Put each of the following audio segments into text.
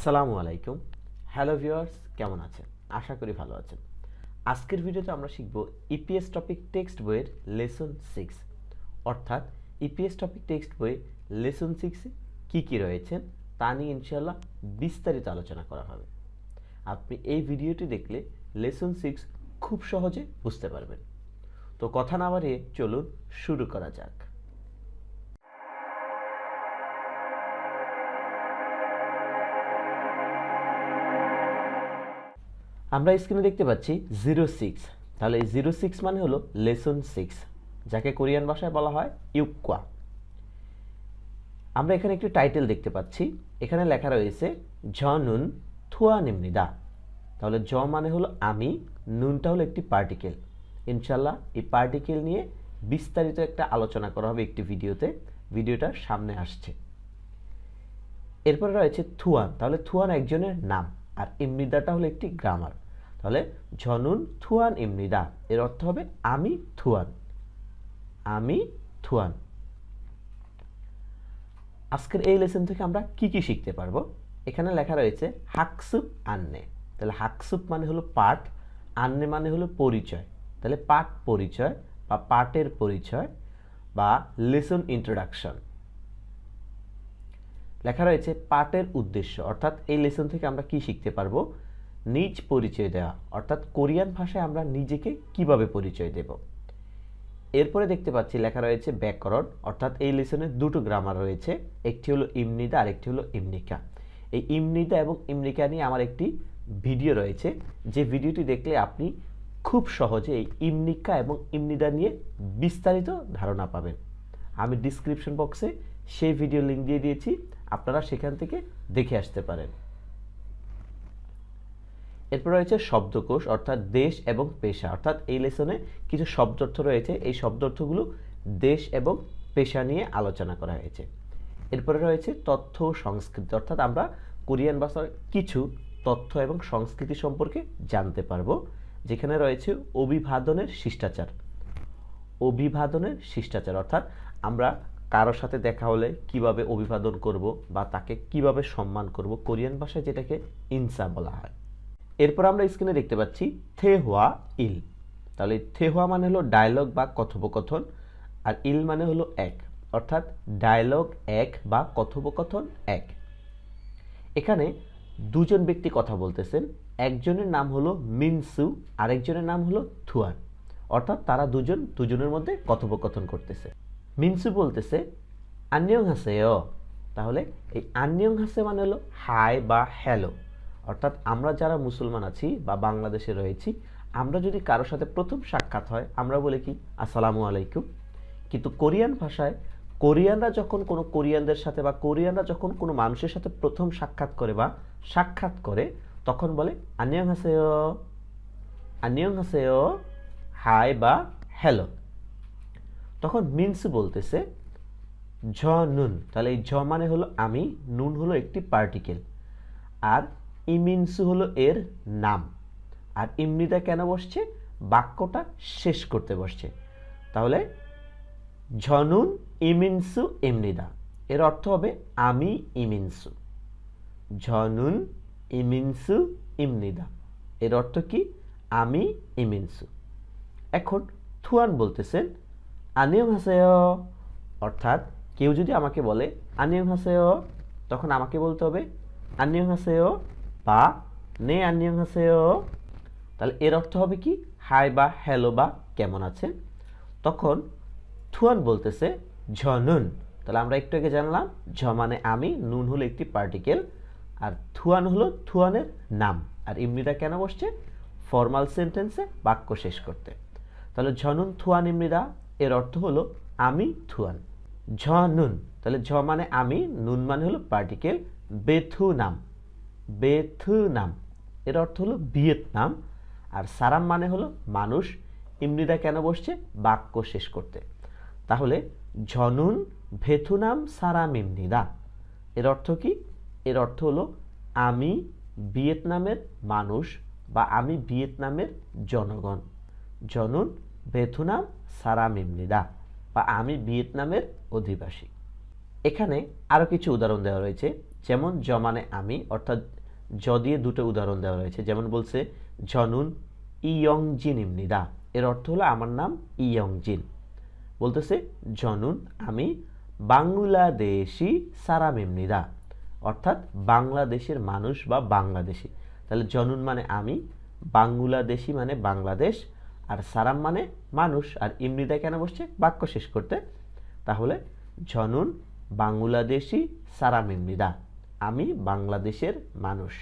আসসালামু আলাইকুম। Hello viewers কেমন আছেন? আশা করি ভালো আছেন। আজকের ভিডিওতে আমরা শিখব ইপিএস টপিক টেক্সট বইয়ের লেসন সিক্স অর্থাৎ ইপিএস টপিক টেক্সট বইয়ে লেসন সিক্সে কী কী রয়েছেন তা নিয়ে ইনশাল্লাহ বিস্তারিত আলোচনা করা হবে। আপনি এই ভিডিওটি দেখলে লেসন সিক্স খুব সহজে বুঝতে পারবেন। তো কথা না বাড়িয়ে চলুন শুরু করা যাক। আমরা স্ক্রিনে দেখতে পাচ্ছি জিরো সিক্স। তাহলে এই জিরো সিক্স মানে হলো লেসন সিক্স, যাকে কোরিয়ান ভাষায় বলা হয় ইউকোয়া আমরা এখানে একটি টাইটেল দেখতে পাচ্ছি। এখানে লেখা রয়েছে ঝ নুন থুয়া নিমনিদা। তাহলে জ মানে হলো আমি, নুনটা হলো একটি পার্টিকেল। ইনশাল্লাহ এই পার্টিকেল নিয়ে বিস্তারিত একটা আলোচনা করা হবে একটি ভিডিওতে। ভিডিওটা সামনে আসছে। এরপরে রয়েছে থুয়ান। তাহলে থুয়ান একজনের নাম, আর ইমনিদাটা হলো একটি গ্রামার। তাহলে ঝনুন, থুয়ান ইমনিদা এর অর্থ হবে আমি থুয়ান। আমি থুয়ান। আজকের এই লেসন থেকে আমরা কি কি শিখতে পারব? এখানে লেখা রয়েছে হাকসুপ আন্নে। তাহলে হাকসুপ মানে হলো পাঠ, আন্নে মানে হলো পরিচয়। তাহলে পাঠ পরিচয় বা পাঠের পরিচয় বা লেসন ইন্ট্রোডাকশন লেখা রয়েছে পাঠের উদ্দেশ্য। অর্থাৎ এই লেসন থেকে আমরা কি শিখতে পারব? নিজ পরিচয় দেওয়া অর্থাৎ কোরিয়ান ভাষায় আমরা নিজেকে কীভাবে পরিচয় দেব? এরপরে দেখতে পাচ্ছি লেখা রয়েছে ব্যাকরণ, অর্থাৎ এই লেসনে দুটো গ্রামার রয়েছে, একটি হলো ইমনিদা আর একটি হলো ইমনিকা। এই ইমনিদা এবং ইমনিকা নিয়ে আমার একটি ভিডিও রয়েছে, যে ভিডিওটি দেখলে আপনি খুব সহজে এই ইমনিকা এবং ইমনিদা নিয়ে বিস্তারিত ধারণা পাবেন। আমি ডিসক্রিপশন বক্সে সেই ভিডিও লিঙ্ক দিয়ে দিয়েছি, আপনারা সেখান থেকে দেখে আসতে পারেন। এরপর রয়েছে শব্দকোষ, অর্থাৎ দেশ এবং পেশা। অর্থাৎ এই লেসনে কিছু শব্দার্থ রয়েছে। এই শব্দার্থগুলো দেশ এবং পেশা নিয়ে আলোচনা করা হয়েছে। এরপরে রয়েছে তথ্য সংস্কৃতি। অর্থাৎ আমরা কোরিয়ান ভাষার কিছু তথ্য এবং সংস্কৃতি সম্পর্কে জানতে পারব, যেখানে রয়েছে অভিবাদনের শিষ্টাচার। অভিবাদনের শিষ্টাচার, অর্থাৎ আমরা কারোর সাথে দেখা হলে কীভাবে অভিবাদন করব বা তাকে কীভাবে সম্মান করব। কোরিয়ান ভাষায় যেটাকে ইনসা বলা হয়। এরপর আমরা স্ক্রিনে দেখতে পাচ্ছি থেহুয়া ইল। তাহলে থেহুয়া মানে হলো ডায়লগ বা কথোপকথন, আর ইল মানে হলো এক। অর্থাৎ ডায়লগ এক বা কথোপকথন এক। এখানে দুজন ব্যক্তি কথা বলতেছেন, একজনের নাম হলো মিনসু, আরেকজনের নাম হলো থুয়ান। অর্থাৎ তারা দুজন, দুজনের মধ্যে কথোপকথন করতেছে। মিনসু বলতেছে আন্নিয়ং হাসে তাহলে এই আন্নিয়ং হাসে মানে হলো হাই বা হ্যালো অর্থাৎ আমরা যারা মুসলমান আছি বা বাংলাদেশে রয়েছি, আমরা যদি কারোর সাথে প্রথম সাক্ষাৎ হয়, আমরা বলি কি, আসসালামু আলাইকুম। কিন্তু কোরিয়ান ভাষায় কোরিয়ানরা যখন কোনো কোরিয়ানদের সাথে বা কোরিয়ানরা যখন কোনো মানুষের সাথে প্রথম সাক্ষাৎ করে বা সাক্ষাৎ করে, তখন বলে আনিয়ং হাসেও আনিয়ং হাসেও হাই বা হ্যালো। তখন মিনসু বলতেছে, ঝ নুন। তাহলে এই ঝ মানে হলো আমি, নুন হলো একটি পার্টিকেল আর ইমিনসু হলো এর নাম। আর ইমনিদা কেন বসছে? বাক্যটা শেষ করতে বসছে। তাহলে ঝনুন, ইমিনসু, ইমনিদা। এর অর্থ হবে আমি, ইমিনসু। ঝনুন, ইমিনসু, ইমনিদা। এর অর্থ কি? আমি, ইমিনসু। এখন থুয়ান বলতেছেন আনিয়ং হাসেয়। অর্থাৎ কেউ যদি আমাকে বলে আনিয়ং হাসেয়, তখন আমাকে বলতে হবে আনিয়ং হাসেয় বা নে আনিয়ং হাসেয় তাহলে এর অর্থ হবে কি? হাই বা হ্যালো বা কেমন আছেন তখন থুয়ান বলতেছে ঝনুন। তাহলে আমরা একটু আগে জানলাম, ঝ মানে আমি, নুন হলো একটি পার্টিকেল আর থুয়ান হলো থুয়ানের নাম। আর ইমনিদা কেন বসছে? ফর্মাল সেন্টেন্সে বাক্য শেষ করতে। তাহলে ঝনুন, থুয়ান ইমনিদা এর অর্থ হলো আমি, থুয়ান। ঝ নুন তাহলে ঝ মানে আমি, নুন মানে হলো পার্টিকেল বেথু নাম। বেথু নাম এর অর্থ হলো ভিয়েতনাম। আর সারাম মানে হলো মানুষ। ইমনিদা কেন বসছে? বাক্য শেষ করতে। তাহলে ঝনুন, ভেথুনাম, সারাম, ইমনিদা। এর অর্থ কি? এর অর্থ হলো আমি ভিয়েতনামের মানুষ বা আমি ভিয়েতনামের জনগণ। জনুন ভেথুনাম, সারাম, ইমনিদা বা আমি ভিয়েতনামের অধিবাসী। এখানে আরও কিছু উদাহরণ দেওয়া রয়েছে। যেমন জ মানে আমি, অর্থাৎ জ দিয়ে দুটো উদাহরণ দেওয়া রয়েছে। যেমন বলছে, জনুন ইয়ংজিন ইমনিদা এর অর্থ হলো আমার নাম ইয়ং জিন। বলতেছে, জনুন আমি বাংলাদেশি সারাম ইমনিদা অর্থাৎ বাংলাদেশের মানুষ বা বাংলাদেশি। তাহলে জনুন মানে আমি, বাংলাদেশি মানে বাংলাদেশ, আর সারাম মানে মানুষ। আর ইমনিদা কেন বসছে? বাক্য শেষ করতে। তাহলে, জনুন বাংলাদেশি সারাম ইমনিদা আমি বাংলাদেশের মানুষ।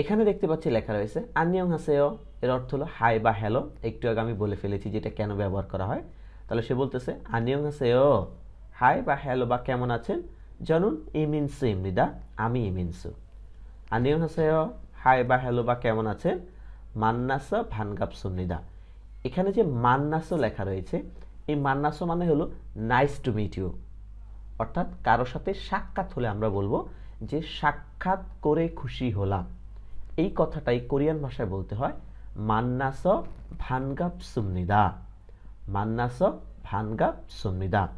এখানে দেখতে পাচ্ছি লেখা রয়েছে আনিয়ং হাসেও এর অর্থ হলো, হাই বা হ্যালো একটু আগে আমি বলে ফেলেছি যেটা কেন ব্যবহার করা হয়। তাহলে সে বলতেছে আনিয়ং হাসেও হাই বা হ্যালো বা কেমন আছেন? জানুন ইমিনসু ইমনিদা আমি ইমিনসু আনিয়ং হাসেও হাই বা হ্যালো বা কেমন আছেন? মান্নাস ভানগাপ সুমনিদা এখানে যে মান্নাসো লেখা রয়েছে, এই মান্নাসো মানে হলো, নাইস টু মিট ইউ অর্থাৎ কারও সাথে সাক্ষাৎ হলে আমরা বলব যে সাক্ষাৎ করে খুশি হলাম। এই কথাটাই কোরিয়ান ভাষায় বলতে হয়, মান্নাস ভানগাপ সুমনিদা মান্নাস ভানগাপ সুমনিদা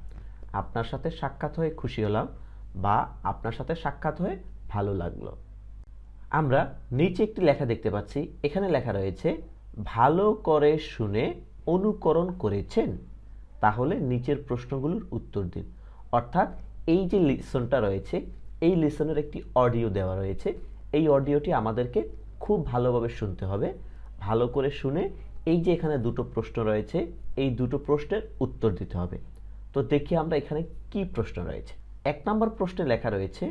আপনার সাথে সাক্ষাৎ হয়ে খুশি হলাম বা আপনার সাথে সাক্ষাৎ হয়ে ভালো লাগল। আমরা নিচে একটি লেখা দেখতে পাচ্ছি। এখানে লেখা রয়েছে, ভালো করে শুনে অনুকরণ করেছেন? তাহলে নিচের প্রশ্নগুলোর উত্তর দিন। অর্থাৎ এই যে লিসনটা রয়েছে এই লিসনের একটি অডিও দেওয়া রয়েছে। এই অডিওটি আমাদেরকে খুব ভালোভাবে শুনতে হবে। ভালো করে শুনে এই যে এখানে দুটো প্রশ্ন রয়েছে, এই দুটো প্রশ্নের উত্তর দিতে হবে। তো দেখি আমরা এখানে কি প্রশ্ন রয়েছে। এক নম্বর প্রশ্নে লেখা রয়েছে,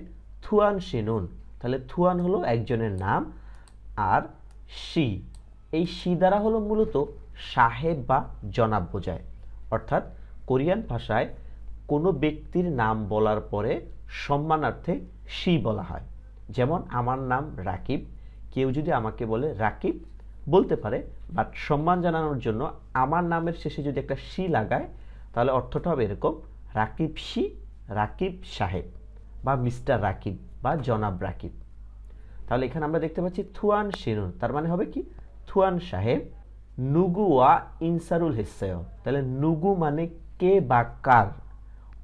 থুয়ান শিনুন তাহলে থুয়ান হলো একজনের নাম আর শি। এই শি দ্বারা হলো মূলত সাহেব বা জনাব বোঝায়। অর্থাৎ কোরিয়ান ভাষায় কোনো ব্যক্তির নাম বলার পরে সম্মানার্থে শি বলা হয়। যেমন, আমার নাম রাকিব, কেউ যদি আমাকে বলে রাকিব, বলতে পারে, বাট সম্মান জানানোর জন্য আমার নামের শেষে যদি একটা শি লাগায়, তাহলে অর্থটা হবে এরকম, রাকিব সি রাকিব সাহেব, বা মিস্টার রাকিব, বা জনাব রাকিব। তাহলে এখানে আমরা দেখতে পাচ্ছি থুয়ান শিনুন তার মানে হবে কি? থুয়ান সাহেব নুগুয়া ইনসারুল হিসায়। তাহলে নুগু মানে কে বা কার?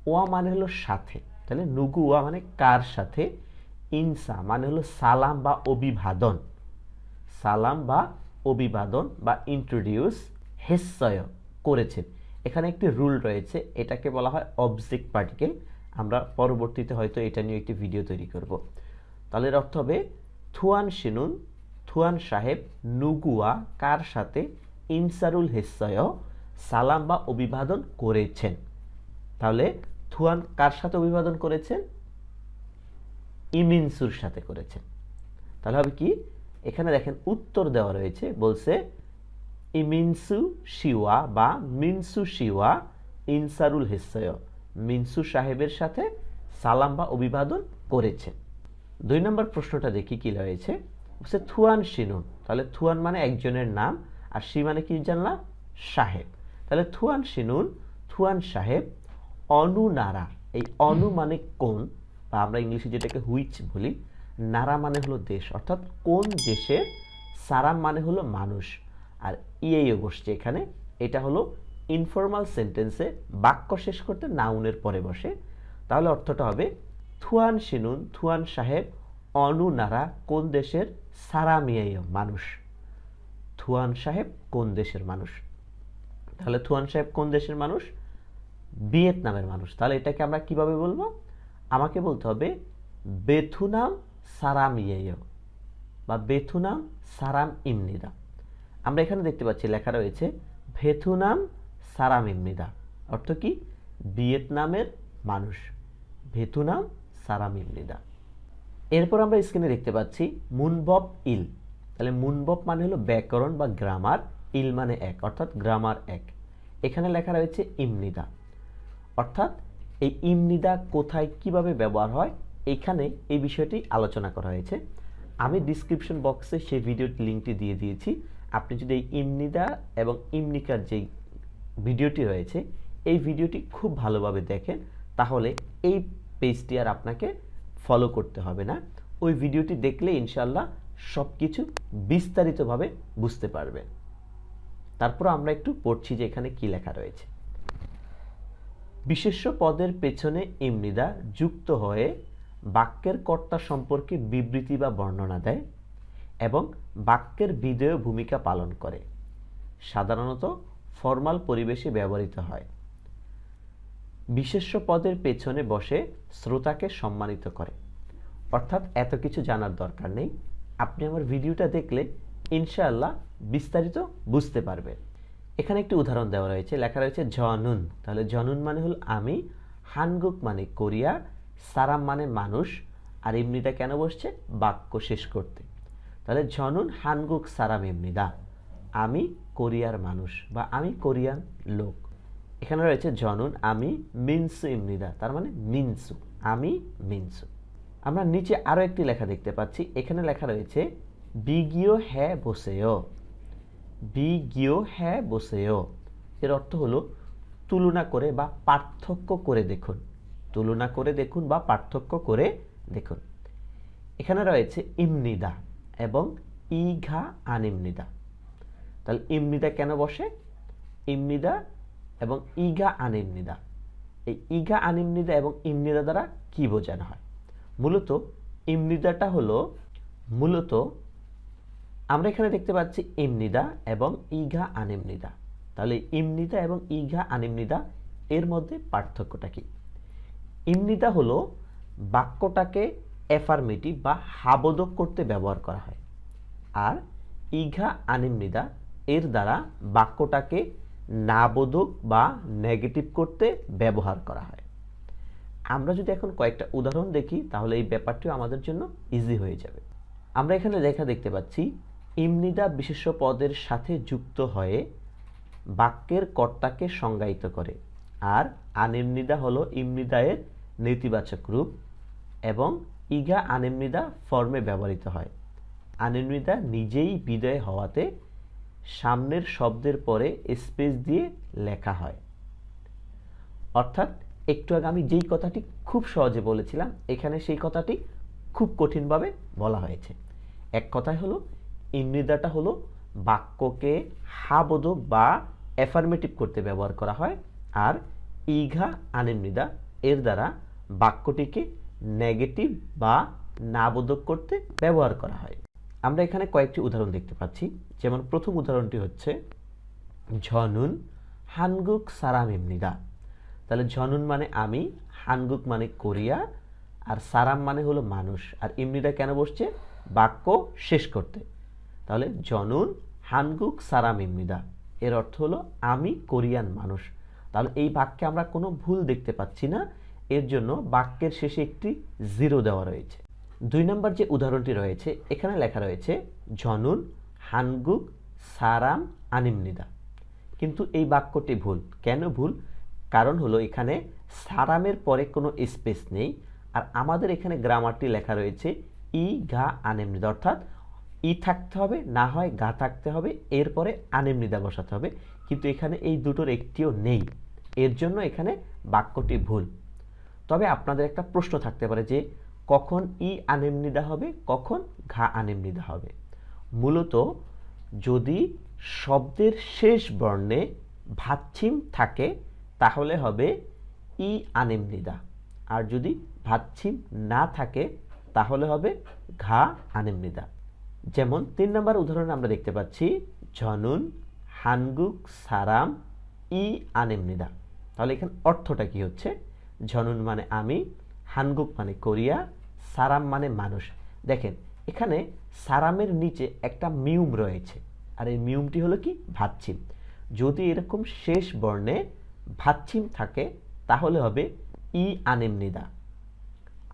ওয়া মানে হলো সাথে। তাহলে নুগুয়া মানে কার সাথে? ইনসা মানে হলো সালাম বা অভিবাদন। সালাম বা অভিবাদন বা ইন্ট্রোডিউস হেসয় করেছেন এখানে একটি রুল রয়েছে, এটাকে বলা হয় অবজেক্ট পার্টিকেল আমরা পরবর্তীতে হয়তো এটা নিয়ে একটি ভিডিও তৈরি করব। তাহলে এর অর্থ হবে থুয়ান শিনুন, থুয়ান সাহেব, নুগুয়া কার সাথে? ইনসারুল হেসয় সালাম বা অভিবাদন করেছেন। তাহলে থুয়ান কার সাথে অভিবাদন করেছেন? ইমিনসুর সাথে করেছেন। তাহলে হবে কি? এখানে দেখেন উত্তর দেওয়া রয়েছে, বলছে ইমিনসু শিওয়া বা মিনসু শিওয়া ইনসারুল হেসয় মিনসু সাহেবের সাথে সালাম বা অভিবাদন করেছেন। দুই নম্বর প্রশ্নটা দেখি কি রয়েছে? বলছে থুয়ান শিনুন তাহলে থুয়ান মানে একজনের নাম, আর শি মানে কি জানলাম? সাহেব। তাহলে থুয়ান শিনুন, থুয়ান সাহেব অনু নারা এই অনু মানে কোন? বা আমরা ইংলিশে যেটাকে হুইচ বলি, নারা মানে হলো দেশ। অর্থাৎ কোন দেশের সারাম মানে হলো মানুষ। আর ইয়েও বসছে এখানে। এটা হলো ইনফর্মাল সেন্টেন্সে বাক্য শেষ করতে নাউনের পরে বসে। তাহলে অর্থটা হবে, থুয়ান শিনুন থুয়ান সাহেব অনু নারা কোন দেশের সারামিয়াইয় মানুষ? থুয়ান সাহেব কোন দেশের মানুষ? তাহলে থুয়ান সাহেব কোন দেশের মানুষ? ভিয়েতনামের মানুষ। তাহলে এটাকে আমরা কীভাবে বলব? আমাকে বলতে হবে, বেথুনাম সারাম ইয়েয় বা বেথুনাম সারাম ইমনিদা আমরা এখানে দেখতে পাচ্ছি, লেখা রয়েছে, ভেথুনাম সারাম ইমনিদা অর্থ কি? ভিয়েতনামের মানুষ। ভেথুনাম সারাম ইমনিদা এরপর আমরা স্ক্রিনে দেখতে পাচ্ছি মুনবব ইল। তাহলে মুনবব মানে হলো ব্যাকরণ বা গ্রামার, ইল মানে এক, অর্থাৎ গ্রামার এক। এখানে লেখা রয়েছে ইমনিদা। অর্থাৎ এই ইমনিদা কোথায় কীভাবে ব্যবহার হয়, এখানে এই বিষয়টি আলোচনা করা হয়েছে। আমি ডিসক্রিপশন বক্সে সেই ভিডিওর লিঙ্কটি দিয়ে দিয়েছি। আপনি যদি এই ইমনিদা এবং ইমনিকার যে ভিডিওটি রয়েছে, এই ভিডিওটি খুব ভালোভাবে দেখেন, তাহলে এই পেজটি আর আপনাকে ফলো করতে হবে না। ওই ভিডিওটি দেখলে ইনশাল্লাহ সব কিছু বিস্তারিতভাবে বুঝতে পারবেন। তারপর আমরা একটু পড়ছি যে এখানে কি লেখা রয়েছে। বিশেষ্য পদের পেছনে ইমনিদা যুক্ত হয়ে বাক্যের কর্তা সম্পর্কে বিবৃতি বা বর্ণনা দেয় এবং বাক্যের বিধেয় ভূমিকা পালন করে। সাধারণত ফর্মাল পরিবেশে ব্যবহৃত হয়। বিশেষ্য পদের পেছনে বসে শ্রোতাকে সম্মানিত করে। অর্থাৎ এত কিছু জানার দরকার নেই। আপনি আমার ভিডিওটা দেখলে ইনশাআল্লাহ বিস্তারিত বুঝতে পারবেন। এখানে একটি উদাহরণ দেওয়া রয়েছে, লেখা রয়েছে জনুন। তাহলে জনুন মানে হল আমি, হানগুক মানে কোরিয়া, সারাম মানে মানুষ, আর এমনিটা কেন বসছে? বাক্য শেষ করতে। তাহলে জনুন, হানগুক, সারাম এমনিদা আমি কোরিয়ার মানুষ বা আমি কোরিয়ান লোক। এখানে রয়েছে জনুন, আমি মিনসু ইমনিদা তার মানে মিনসু, আমি মিনসু। আমরা নিচে আরও একটি লেখা দেখতে পাচ্ছি। এখানে লেখা রয়েছে, বিগিও হ্যাঁ বসেও। বিগিও হ্যাঁ বসেও। এর অর্থ হলো তুলনা করে বা পার্থক্য করে দেখুন। তুলনা করে দেখুন বা পার্থক্য করে দেখুন। এখানে রয়েছে ইমনিদা এবং ই ইঘা আনিমনিদা। তাহলে ইমনিদা কেন বসে? ইমনিদা এবং ইগা আনিমনিদা। এই ইগা আনিমনিদা এবং ইমনিদা দ্বারা কি বোঝানো হয়? মূলত ইমনিদাটা হলো মূলত আমরা এখানে দেখতে পাচ্ছি ইমনিদা এবং ইঘা আনিমনিদা। তাহলে ইমনিদা এবং ইঘা আনিমনিদা, এর মধ্যে পার্থক্যটা কি? ইমনিদা হলো বাক্যটাকে এফার্মেটিভ বা হাবোধক করতে ব্যবহার করা হয়। আর ইঘা আনিমনিদা, এর দ্বারা বাক্যটাকে নাবোধক বা নেগেটিভ করতে ব্যবহার করা হয়। আমরা যদি এখন কয়েকটা উদাহরণ দেখি, তাহলে এই ব্যাপারটিও আমাদের জন্য ইজি হয়ে যাবে। আমরা এখানে লেখা দেখতে পাচ্ছি ইমনিদা বিশেষ্য পদের সাথে যুক্ত হয়ে বাক্যের কর্তাকে সংজ্ঞায়িত করে। আর আনিমনিদা হলো ইমনিদায়ের নেতিবাচক রূপ এবং ইগা আনিমনিদা ফর্মে ব্যবহৃত হয়। আনিমনিদা নিজেই বিদয় হওয়াতে সামনের শব্দের পরে স্পেস দিয়ে লেখা হয়। অর্থাৎ একটু আগে আমি যেই কথাটি খুব সহজে বলেছিলাম, এখানে সেই কথাটি খুব কঠিনভাবে বলা হয়েছে। এক কথায় হলো ইমনিদাটা হলো বাক্যকে হাবোধক বা অ্যাফার্মেটিভ করতে ব্যবহার করা হয় আর ইঘা আনিমনিদা এর দ্বারা বাক্যটিকে নেগেটিভ বা নাবোধক করতে ব্যবহার করা হয়। আমরা এখানে কয়েকটি উদাহরণ দেখতে পাচ্ছি। যেমন প্রথম উদাহরণটি হচ্ছে, ঝনুন হানগুক সারাম এমনিদা তাহলে ঝনুন মানে আমি, হানগুক মানে কোরিয়া, আর সারাম মানে হলো মানুষ। আর ইমনিদা কেন বসছে? বাক্য শেষ করতে। তাহলে জনুন হানগুক সারাম ইমনিদা। এর অর্থ হলো আমি কোরিয়ান মানুষ। তাহলে এই বাক্যে আমরা কোনো ভুল দেখতে পাচ্ছি না। এর জন্য বাক্যের শেষে একটি জিরো দেওয়া রয়েছে। দুই নম্বর যে উদাহরণটি রয়েছে, এখানে লেখা রয়েছে ঝনুন হানগুক সারাম আনিমনিদা। কিন্তু এই বাক্যটি ভুল। কেন ভুল? কারণ হলো এখানে সারামের পরে কোনো স্পেস নেই। আর আমাদের এখানে গ্রামারটি লেখা রয়েছে, ই ঘা আনেমনিদা। অর্থাৎ ই থাকতে হবে, না হয় গা থাকতে হবে, এরপরে আনেমনিদা বসাতে হবে। কিন্তু এখানে এই দুটোর একটিও নেই। এর জন্য এখানে বাক্যটি ভুল। তবে আপনাদের একটা প্রশ্ন থাকতে পারে যে, কখন ই আনেমনিদা হবে, কখন ঘা আনেমনিদা হবে? মূলত যদি শব্দের শেষ বর্ণে ভাচ্ছিম থাকে, তাহলে হবে ই আনেমনিদা। আর যদি ভাচ্ছিম না থাকে, তাহলে হবে ঘা আনেমনিদা। যেমন তিন নম্বর উদাহরণ আমরা দেখতে পাচ্ছি, ঝনুন, হানগুক, সারাম, ই আনেমনিদা তাহলে এখানে অর্থটা কি হচ্ছে? ঝনুন মানে আমি, হানগুক মানে কোরিয়া, সারাম মানে মানুষ। দেখেন, এখানে সারামের নিচে একটা মিউম রয়েছে। আর এই মিউমটি হলো কি? ভাচ্ছিম যদি এরকম শেষ বর্ণে ভাচ্ছিম থাকে, তাহলে হবে ই আনেমনিদা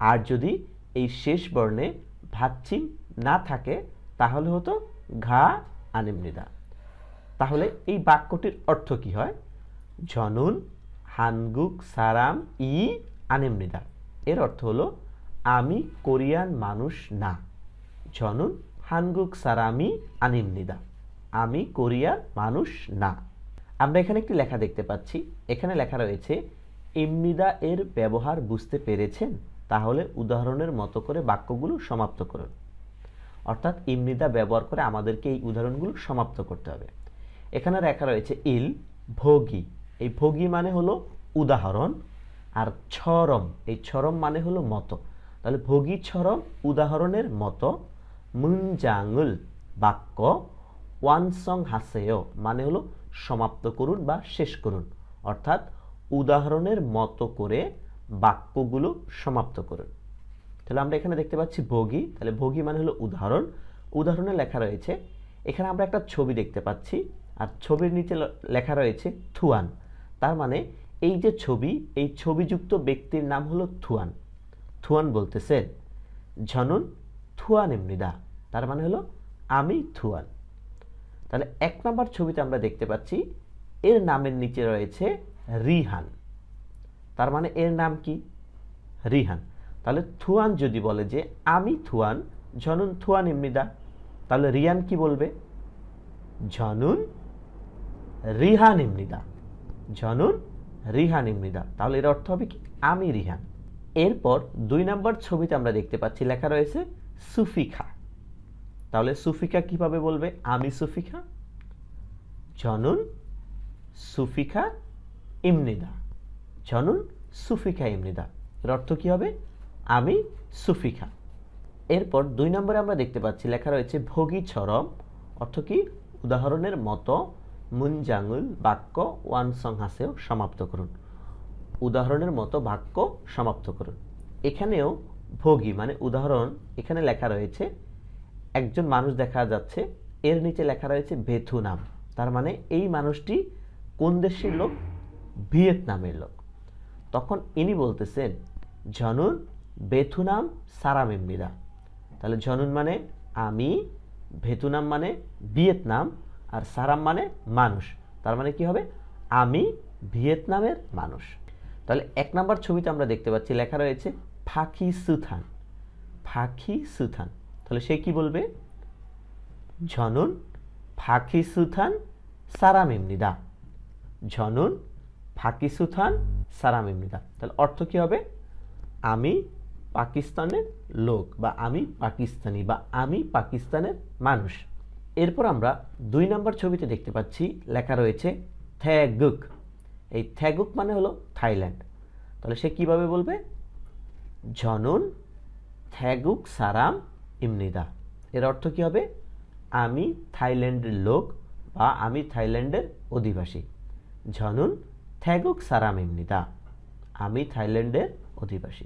আর যদি এই শেষ বর্ণে ভাচ্ছিম না থাকে তাহলে হতো ঘা আনেমনিদা তাহলে এই বাক্যটির অর্থ কি হয়? ঝনুন, হানগুক, সারাম, ই আনেমনিদা এর অর্থ হলো, আমি কোরিয়ান মানুষ না। ঝনুন, হানগুক, সারামি আনিমনিদা আমি কোরিয়ার মানুষ না। আমরা এখানে একটি লেখা দেখতে পাচ্ছি। এখানে লেখা রয়েছে ইমনিদা এর ব্যবহার বুঝতে পেরেছেন? তাহলে উদাহরণের মতো করে বাক্যগুলো সমাপ্ত করুন। অর্থাৎ ইমনিদা ব্যবহার করে আমাদেরকে এই উদাহরণগুলো সমাপ্ত করতে হবে। এখানে লেখা রয়েছে ইল, ভোগী। এই ভোগী মানে হলো উদাহরণ, আর ছরম, এই ছরম মানে হলো মতো। তাহলে ভোগী ছরম, উদাহরণের মতো, মুনজাঙুল, বাক্য ওয়ানসং হাসেয় মানে হলো সমাপ্ত করুন বা শেষ করুন। অর্থাৎ উদাহরণের মতো করে বাক্যগুলো সমাপ্ত করুন। তাহলে আমরা এখানে দেখতে পাচ্ছি ভোগী তাহলে ভোগী মানে হলো উদাহরণ। উদাহরণে লেখা রয়েছে, এখানে আমরা একটা ছবি দেখতে পাচ্ছি, আর ছবির নিচে লেখা রয়েছে থুয়ান। তার মানে এই যে ছবি, এই ছবিযুক্ত ব্যক্তির নাম হলো থুয়ান। থুয়ান বলতেছে, ঝনুন, থুয়ান এমনিদা তার মানে হলো, আমি থুয়ান। তাহলে এক নম্বর ছবিতে আমরা দেখতে পাচ্ছি, এর নামের নিচে রয়েছে রিহান। তার মানে এর নাম কি? রিহান। তাহলে থুয়ান যদি বলে যে, আমি থুয়ান, ঝনুন থুয়ান এমনিদা তাহলে রিয়ান কি বলবে? ঝনুন রিহান ইমনিদা ঝনুন রিহান ইমনিদা তাহলে এর অর্থ হবে কি? আমি রিহান। এরপর দুই নম্বর ছবিতে আমরা দেখতে পাচ্ছি, লেখা রয়েছে, সুফিখা। তাহলে সুফিকা কীভাবে বলবে? আমি সুফিকা জনুন সুফিকা ইমনিদা জনুন সুফিকা ইমনিদা এর অর্থ কি হবে? আমি সুফিকা এরপর দুই নম্বরে আমরা দেখতে পাচ্ছি, লেখা রয়েছে, ভোগী ছরম অর্থ কি? উদাহরণের মতো মুনজাঙ্গুল বাক্য ওয়ান সংহাসেও সমাপ্ত করুন। উদাহরণের মতো বাক্য সমাপ্ত করুন। এখানেও ভোগী মানে উদাহরণ, এখানে লেখা রয়েছে, একজন মানুষ দেখা যাচ্ছে, এর নিচে লেখা রয়েছে ভেথু নাম তার মানে এই মানুষটি কোন দেশের লোক? ভিয়েতনামের লোক। তখন ইনি বলতেছেন, ঝনুন বেথুনাম সারামেম্বিদা তাহলে ঝনুন মানে আমি ভেতুনাম মানে ভিয়েতনাম, আর সারাম মানে মানুষ। তার মানে কি হবে? আমি ভিয়েতনামের মানুষ। তাহলে এক নম্বর ছবিতে আমরা দেখতে পাচ্ছি, লেখা রয়েছে ফাঁকি সুথান ফাঁকি সুথান তাহলে সে কি বলবে? ঝনুন ফাঁকি সুথান সারামেমনিদা ঝনুন ফাঁকি সুথান সারামেমনিদা তাহলে অর্থ কি হবে? আমি পাকিস্তানের লোক বা আমি পাকিস্তানি বা আমি পাকিস্তানের মানুষ। এরপর আমরা দুই নম্বর ছবিতে দেখতে পাচ্ছি, লেখা রয়েছে থ্যাগুক। এই থ্যাগুক মানে হলো থাইল্যান্ড। তাহলে সে কীভাবে বলবে? জনুন থ্যাগুক সারাম ইমনিদা। এর অর্থ কি হবে? আমি থাইল্যান্ডের লোক বা আমি থাইল্যান্ডের অধিবাসী। ঝনুন থ্যাগুক সারাম ইমনিদা। আমি থাইল্যান্ডের অধিবাসী।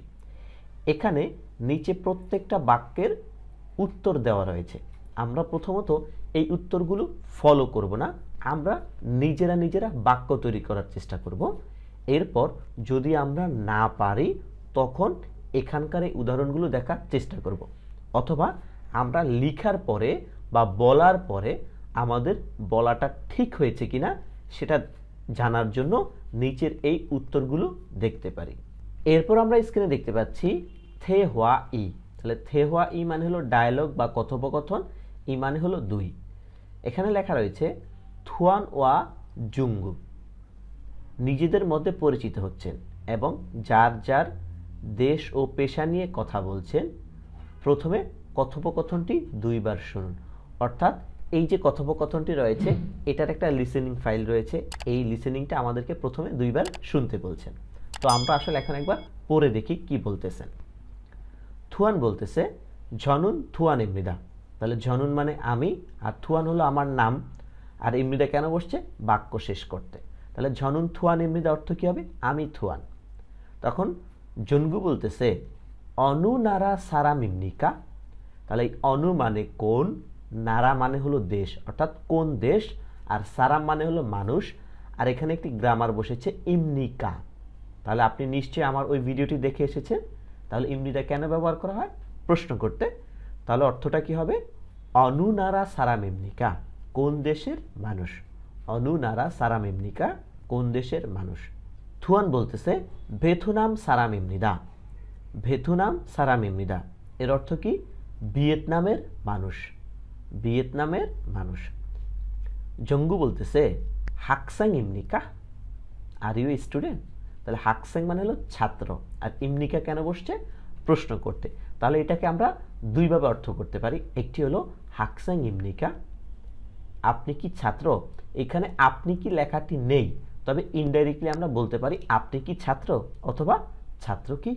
এখানে নিচে প্রত্যেকটা বাক্যের উত্তর দেওয়া রয়েছে। আমরা প্রথমত এই উত্তরগুলো ফলো করব না, আমরা নিজেরা নিজেরা বাক্য তৈরি করার চেষ্টা করব। এরপর যদি আমরা না পারি, তখন এখানকার এই উদাহরণগুলো দেখার চেষ্টা করব। অথবা আমরা লিখার পরে বা বলার পরে আমাদের বলাটা ঠিক হয়েছে কিনা সেটা জানার জন্য নিচের এই উত্তরগুলো দেখতে পারি। এরপর আমরা স্ক্রিনে দেখতে পাচ্ছি থে হোয়া ই তাহলে থে হোয়া ই মানে হলো ডায়ালগ বা কথোপকথন, ই মানে হলো দুই। এখানে লেখা রয়েছে, থুয়ান ওয়া জুঙ্গু। নিজেদের মধ্যে পরিচিত হচ্ছেন এবং যার যার দেশ ও পেশা নিয়ে কথা বলছেন। প্রথমে কথোপকথনটি দুইবার শুনুন। অর্থাৎ এই যে কথোপকথনটি রয়েছে, এটার একটা লিসেনিং ফাইল রয়েছে। এই লিসেনিংটা আমাদেরকে প্রথমে দুইবার শুনতে বলছেন। তো আমরা আসলে এখন একবার পড়ে দেখি কি বলতেছেন। থুয়ান বলতেছে, ঝনুন থুয়ান ইমৃদা তাহলে ঝনুন মানে আমি, আর থুয়ান হলো আমার নাম, আর ইমৃদা কেন বসছে? বাক্য শেষ করতে। তাহলে ঝনুন থুয়ান ইমৃদা অর্থ কী হবে? আমি থুয়ান। তখন জনগু বলতেছে, অনু নারা সারা মিমনিকা? তাহলে এই অনু মানে কোন, নারা মানে হলো দেশ, অর্থাৎ কোন দেশ, আর সারাম মানে হলো মানুষ, আর এখানে একটি গ্রামার বসেছে ইমনিকা। তাহলে আপনি নিশ্চয়ই আমার ওই ভিডিওটি দেখে এসেছেন। তাহলে ইমনিটা কেন ব্যবহার করা হয়? প্রশ্ন করতে। তাহলে অর্থটা কি হবে? অনুনারা সারামেমনিকা, কোন দেশের মানুষ? অনুনারা সারামেমনিকা, কোন দেশের মানুষ? থুয়ান বলতেছে, ভেথুনাম সারামেমনিদা। ভেথুনাম সারামেমনিদা, এর অর্থ কি? ভিয়েতনামের মানুষ। ভিয়েতনামের মানুষ। জঙ্গু বলতেছে, হাকসাং ইমনিকা, আর ইউ স্টুডেন্ট? তাহলে হাকসাং মানে হলো ছাত্র। আর ইমনিকা কেন বসছে? প্রশ্ন করতে। তাহলে এটাকে আমরা দুইভাবে অর্থ করতে পারি। একটি হলো হাকসাং ইমনিকা। আপনি কি ছাত্র? এখানে আপনি কি লেখাটি নেই, তবে ইনডাইরেক্টলি আমরা বলতে পারি আপনি কি ছাত্র অথবা ছাত্র কি?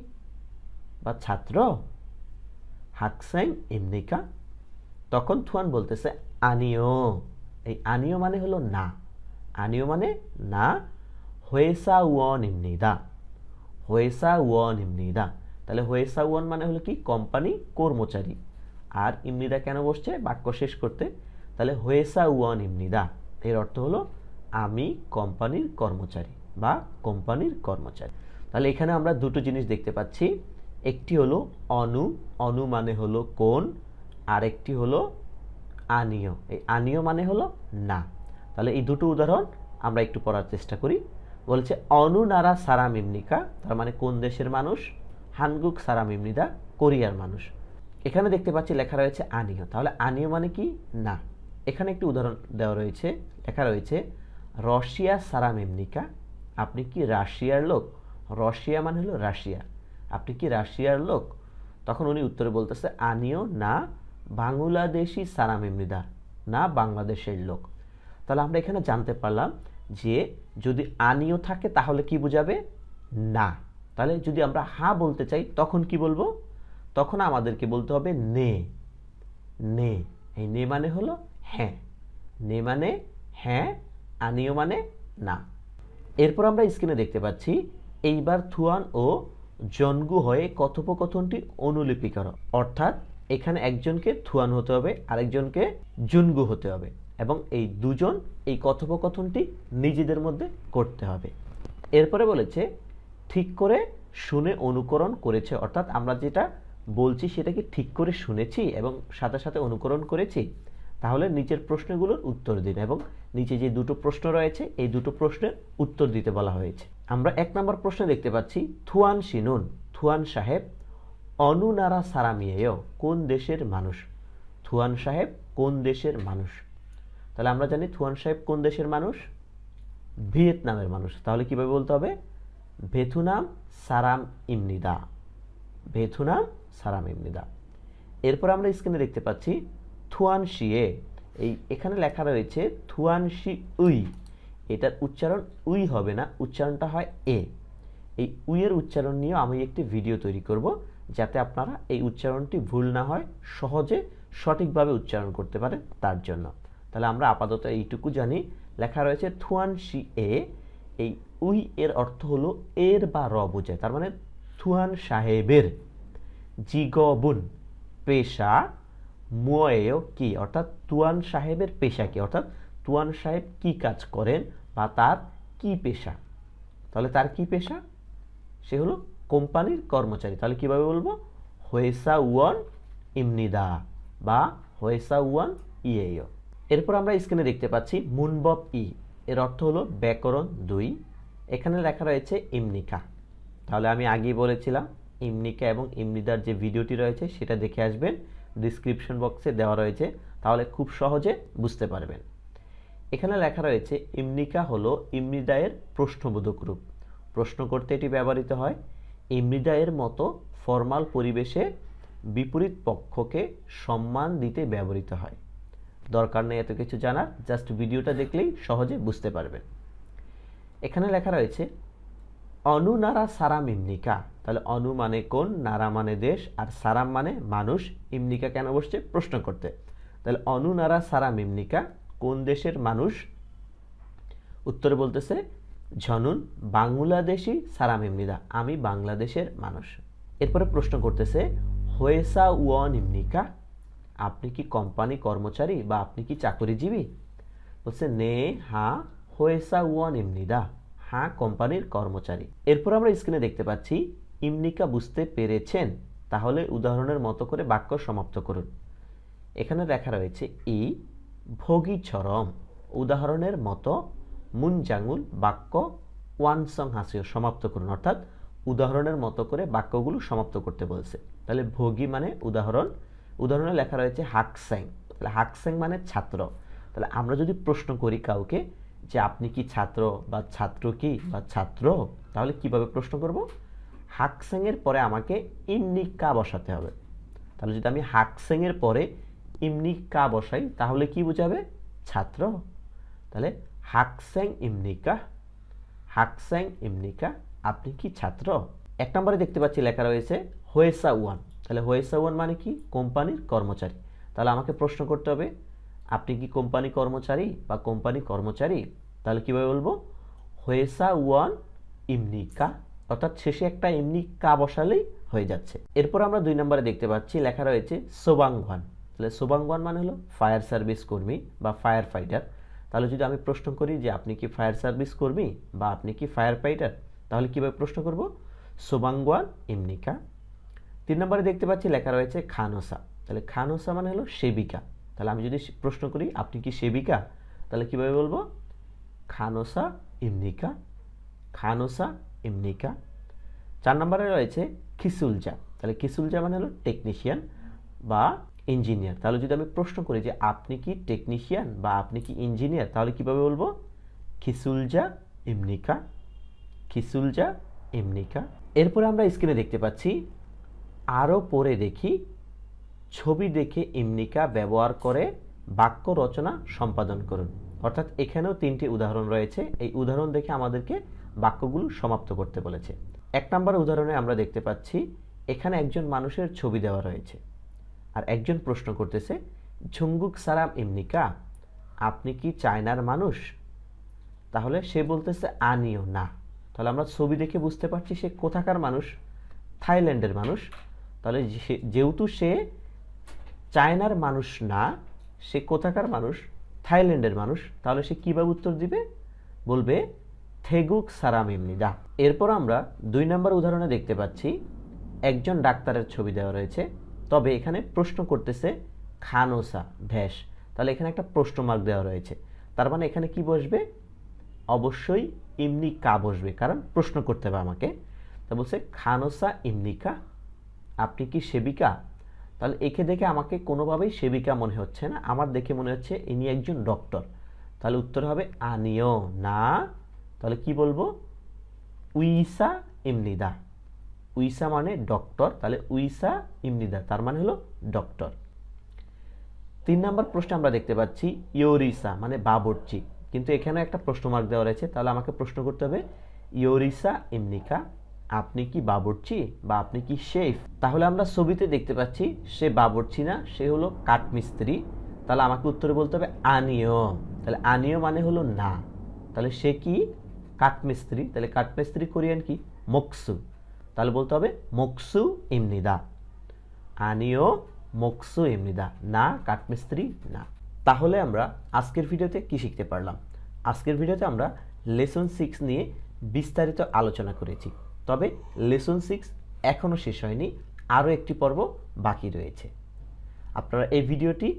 বা ছাত্র? হাকসাইং ইমনিকা। তখন থুয়ান বলতেছে আনিও। এই আনিও মানে হলো না। আনিও মানে না হয়েসা ওয়ন ইমনিদা হয়েসা ওয়ন ইমনিদা তাহলে হয়েসা ওয়ন মানে হলো কি? কোম্পানি কর্মচারী। আর ইমনিদা কেন বসছে? বাক্য শেষ করতে। তাহলে হয়েসা ওয়ন ইমনিদা এর অর্থ হলো আমি কোম্পানির কর্মচারী বা কোম্পানির কর্মচারী। তাহলে এখানে আমরা দুটো জিনিস দেখতে পাচ্ছি। একটি হলো অনু অনু মানে হলো কোন আরেকটি হলো আনীয়। এই আনীয় মানে হলো না। তাহলে এই দুটো উদাহরণ আমরা একটু পড়ার চেষ্টা করি। বলছে, অনু নারা সারাম ইমনিকা তার মানে কোন দেশের মানুষ? হানগুক সারাম ইমনিদা, কোরিয়ার মানুষ। এখানে দেখতে পাচ্ছি লেখা রয়েছে আনীয় তাহলে আনীয় মানে কি? না। এখানে একটি উদাহরণ দেওয়া রয়েছে, লেখা রয়েছে, রাশিয়া সারাম ইমনিকা আপনি কি রাশিয়ার লোক? রাশিয়া মানে হলো রাশিয়া। আপনি কি রাশিয়ার লোক? তখন উনি উত্তরে বলতেছে, আনিও না বাংলাদেশি সারাম ইমনিদা, না বাংলাদেশের লোক। তাহলে আমরা এখানে জানতে পারলাম যে যদি আনিও থাকে তাহলে কি বোঝাবে? না। তাহলে যদি আমরা হা বলতে চাই, তখন কি বলব? তখন আমাদেরকে বলতে হবে নে। নে। এই নে মানে হলো হ্যাঁ। নে মানে হ্যাঁ আনিও মানে না। এরপর আমরা স্ক্রিনে দেখতে পাচ্ছি, এইবার থুয়ান ও জনগু হয়ে কথোপকথনটি অনুলিপি করো। অর্থাৎ এখানে একজনকে থুয়ান হতে হবে, আরেকজনকে জুনগু হতে হবে। এবং এই দুজন এই কথোপকথনটি নিজেদের মধ্যে করতে হবে। এরপরে বলেছে, ঠিক করে শুনে অনুকরণ করেছে। অর্থাৎ আমরা যেটা বলছি সেটা কি ঠিক করে শুনেছি এবং সাথে সাথে অনুকরণ করেছি? তাহলে নিচের প্রশ্নগুলোর উত্তর দিন এবং নিচে যে দুটো প্রশ্ন রয়েছে, এই দুটো প্রশ্নের উত্তর দিতে বলা হয়েছে। আমরা এক নম্বর প্রশ্নে দেখতে পাচ্ছি, থুয়ান শিনুন থুয়ান সাহেব, অনুনারা সারামিয়েও কোন দেশের মানুষ? থুয়ান সাহেব, কোন দেশের মানুষ? তাহলে আমরা জানি থুয়ান সাহেব কোন দেশের মানুষ? ভিয়েতনামের মানুষ। তাহলে কীভাবে বলতে হবে? ভেথুনাম সারাম ইমনিদা। ভেথুনাম সারাম ইমনিদা। এরপর আমরা স্ক্রিনে দেখতে পাচ্ছি থুয়ান শিয়ে এই এখানে লেখা রয়েছে থুয়ান শি উই এটার উচ্চারণ উই হবে না, উচ্চারণটা হয় এ। এই উইয়ের উচ্চারণ নিয়ে আমি একটি ভিডিও তৈরি করব, যাতে আপনারা এই উচ্চারণটি ভুল না হয়, সহজে সঠিকভাবে উচ্চারণ করতে পারেন তার জন্য। তাহলে আমরা আপাতত এইটুকু জানি। লেখা রয়েছে থুয়ান সি এ, এই উই এর অর্থ হলো এর বা র বোঝায় তার মানে থুয়ান সাহেবের। জিগবুন, পেশা, মুয়েও কি, অর্থাৎ তুয়ান সাহেবের পেশা কি, অর্থাৎ তুয়ান সাহেব কি কাজ করেন বা তার কি পেশা? তাহলে তার কি পেশা? সে হলো কোম্পানির কর্মচারী। তাহলে কীভাবে বলব? হয়েসা ওয়ান ইমনিদা বা হয়েসা ওয়ান ইয়েও। এরপর আমরা স্ক্রিনে দেখতে পাচ্ছি মুনবব ই এর অর্থ হলো ব্যাকরণ দুই। এখানে লেখা রয়েছে ইমনিকা। তাহলে আমি আগেই বলেছিলাম, ইমনিকা এবং ইমনিদার যে ভিডিওটি রয়েছে সেটা দেখে আসবেন ডিসক্রিপশন বক্সে দেওয়া রয়েছে, তাহলে খুব সহজে বুঝতে পারবেন। এখানে লেখা রয়েছে, ইমনিকা হলো ইমনিদায়ের প্রশ্নবোধক রূপ। প্রশ্ন করতে এটি ব্যবহৃত হয়, ইমনিদায়ের মতো ফর্মাল পরিবেশে বিপরীত পক্ষকে সম্মান দিতে ব্যবহৃত হয়। দরকার নেই এত কিছু জানার জাস্ট ভিডিওটা দেখলেই সহজে বুঝতে পারবেন। এখানে লেখা রয়েছে অনু নারা সারাম ইমনিকা তাহলে অনু মানে কোন, নারা মানে দেশ, আর সারাম মানে মানুষ, ইমনিকা কেন বসছে? প্রশ্ন করতে। তাহলে অনু নারা সারাম ইমনিকা কোন দেশের মানুষ? উত্তরে বলতেছে, ঝনুন, বাংলাদেশি সারাম ইমনিদা আমি বাংলাদেশের মানুষ। এরপরে প্রশ্ন করতেছে, হয়েসা ওয়ান ইমনিকা? আপনি কি কোম্পানি কর্মচারী বা আপনি কি চাকরিজীবী? বলছে, নে, হা, হয়েসা ওয়ান ইমনিদা। হা কোম্পানির কর্মচারী। এরপর আমরা স্ক্রিনে দেখতে পাচ্ছি, ইমনিকা বুঝতে পেরেছেন? তাহলে উদাহরণের মতো করে বাক্য সমাপ্ত করুন। এখানে লেখা রয়েছে, ই ভোগীচরম উদাহরণের মতো মুনজাঙ্গুল বাক্য ওয়ানসং হাসিও সমাপ্ত করুন। অর্থাৎ উদাহরণের মতো করে বাক্যগুলো সমাপ্ত করতে বলছে। তাহলে ভোগী মানে উদাহরণ উদাহরণে লেখা রয়েছে হাকস্যাং তাহলে হাকস্যাং মানে ছাত্র। তাহলে আমরা যদি প্রশ্ন করি কাউকে যে আপনি কি ছাত্র বা ছাত্র কি বা ছাত্র, তাহলে কীভাবে প্রশ্ন করব? হাকসেংয়ের পরে আমাকে ইমনি কা বসাতে হবে। তাহলে যদি আমি হাকসেংয়ের পরে ইমনি কা বসাই, তাহলে কি বোঝাবে? ছাত্র। তাহলে হাকসেং ইমনিকা হাকসেং ইমনিকা আপনি কি ছাত্র? এক নম্বরে দেখতে পাচ্ছি লেখা রয়েছে হোয়েসা ওয়ান। তাহলে ওয়ান মানে কি? কোম্পানির কর্মচারী। তাহলে আমাকে প্রশ্ন করতে হবে, আপনি কি কোম্পানি কর্মচারী বা কোম্পানি কর্মচারী? তাহলে কীভাবে বলব? হোয়েসা ওয়ান ইমনি কা অর্থাৎ শেষে একটা এমনি কা বসালেই হয়ে যাচ্ছে। এরপর আমরা দুই নম্বরে দেখতে পাচ্ছি, লেখা রয়েছে সোবাংওয়ান। তাহলে সোবাংওয়ান মানে হলো ফায়ার সার্ভিস কর্মী বা ফায়ার ফাইটার তাহলে যদি আমি প্রশ্ন করি যে আপনি কি ফায়ার সার্ভিস কর্মী বা আপনি কি ফায়ার ফাইটার তাহলে কীভাবে প্রশ্ন করব? সোবাংওয়ান, ইমনিকা। তিন নম্বরে দেখতে পাচ্ছি লেখা রয়েছে খানোসা। তাহলে খানোসা মানে হলো সেবিকা। তাহলে আমি যদি প্রশ্ন করি, আপনি কি সেবিকা? তাহলে কীভাবে বলব? খানোসা ইমনিকা খানোসা ইমনিকা। চার নম্বরে রয়েছে খিসুলজা। তাহলে খিসুলজা মানে হলো টেকনিশিয়ান বা ইঞ্জিনিয়ার তাহলে যদি আমি প্রশ্ন করি যে আপনি কি টেকনিশিয়ান বা আপনি কি ইঞ্জিনিয়ার তাহলে কীভাবে বলব? খিসুলজা ইমনিকা খিসুলজা ইমনিকা। এরপরে আমরা স্ক্রিনে দেখতে পাচ্ছি আরও পরে দেখি, ছবি দেখে ইমনিকা ব্যবহার করে বাক্য রচনা সম্পাদন করুন। অর্থাৎ এখানেও তিনটি উদাহরণ রয়েছে। এই উদাহরণ দেখে আমাদেরকে বাক্যগুলো সমাপ্ত করতে বলেছে। এক নম্বর উদাহরণে আমরা দেখতে পাচ্ছি, এখানে একজন মানুষের ছবি দেওয়া রয়েছে। আর একজন প্রশ্ন করতেছে, ঝুঙ্গুক সারাম ইমনিকা, আপনি কি চায়নার মানুষ? তাহলে সে বলতেছে, আনিও না। তাহলে আমরা ছবি দেখে বুঝতে পারছি সে কোথাকার মানুষ, থাইল্যান্ডের মানুষ। তাহলে যেহেতু সে চায়নার মানুষ না, সে কোথাকার মানুষ? থাইল্যান্ডের মানুষ। তাহলে সে কীভাবে উত্তর দিবে? বলবে, থেগুক সারাম ইমনিদা এরপর আমরা দুই নম্বর উদাহরণে দেখতে পাচ্ছি, একজন ডাক্তারের ছবি দেওয়া রয়েছে। তবে এখানে প্রশ্ন করতেছে, খানোসা ড্যাশ তাহলে এখানে একটা প্রশ্ন মার্ক দেওয়া রয়েছে। তার মানে এখানে কি বসবে? অবশ্যই ইমনি কা বসবে। কারণ প্রশ্ন করতে হবে আমাকে। তা বলছে, খানোসা ইমনিকা আপনি কি সেবিকা? তাহলে একে দেখে আমাকে কোনোভাবেই সেবিকা মনে হচ্ছে না। আমার দেখে মনে হচ্ছে ইনি একজন ডক্টর। তাহলে উত্তর হবে আনিও না। তাহলে কি বলব? উইসা ইমনিদা। উইসা মানে ডক্টর। তাহলে উইসা ইমনিদা, তার মানে হলো ডক্টর। তিন নম্বর প্রশ্ন আমরা দেখতে পাচ্ছি, ইয়োরিসা মানে বাবরচি। কিন্তু এখানে একটা প্রশ্ন মার্ক দেওয়া রয়েছে। তাহলে আমাকে প্রশ্ন করতে হবে, ইয়োরিসা ইমনিকা আপনি কি বাবরচি বা আপনি কি শেফ? তাহলে আমরা ছবিতে দেখতে পাচ্ছি সে বাবরচি না, সে হলো কাঠমিস্ত্রি। তাহলে আমাকে উত্তরে বলতে হবে আনিও। তাহলে আনিও মানে হলো না। তাহলে সে কি? কাঠমিস্ত্রি। তাহলে কাঠমিস্ত্রি কোরিয়ান কি? মকসু। তাহলে বলতে হবে মকসু ইমনিদা। আনিও মকসু এমনিদা না, কাঠমিস্ত্রি না। তাহলে আমরা আজকের ভিডিওতে কি শিখতে পারলাম? আজকের ভিডিওতে আমরা লেসন সিক্স নিয়ে বিস্তারিত আলোচনা করেছি। তবে লেসন সিক্স এখনও শেষ হয়নি, আরও একটি পর্ব বাকি রয়েছে। আপনারা এই ভিডিওটি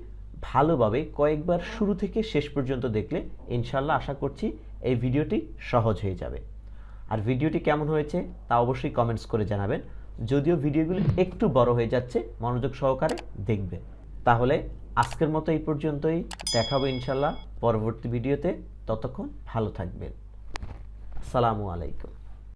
ভালোভাবে কয়েকবার শুরু থেকে শেষ পর্যন্ত দেখলে ইনশাল্লাহ আশা করছি এই ভিডিওটি সহজ হয়ে যাবে। আর ভিডিওটি কেমন হয়েছে তা অবশ্যই কমেন্টস করে জানাবেন। যদিও ভিডিওগুলো একটু বড় হয়ে যাচ্ছে, মনোযোগ সহকারে দেখবেন। তাহলে আজকের মতো এই পর্যন্তই। দেখাবো ইনশাল্লাহ পরবর্তী ভিডিওতে। ততক্ষণ ভালো থাকবেন। আসসালামু আলাইকুম।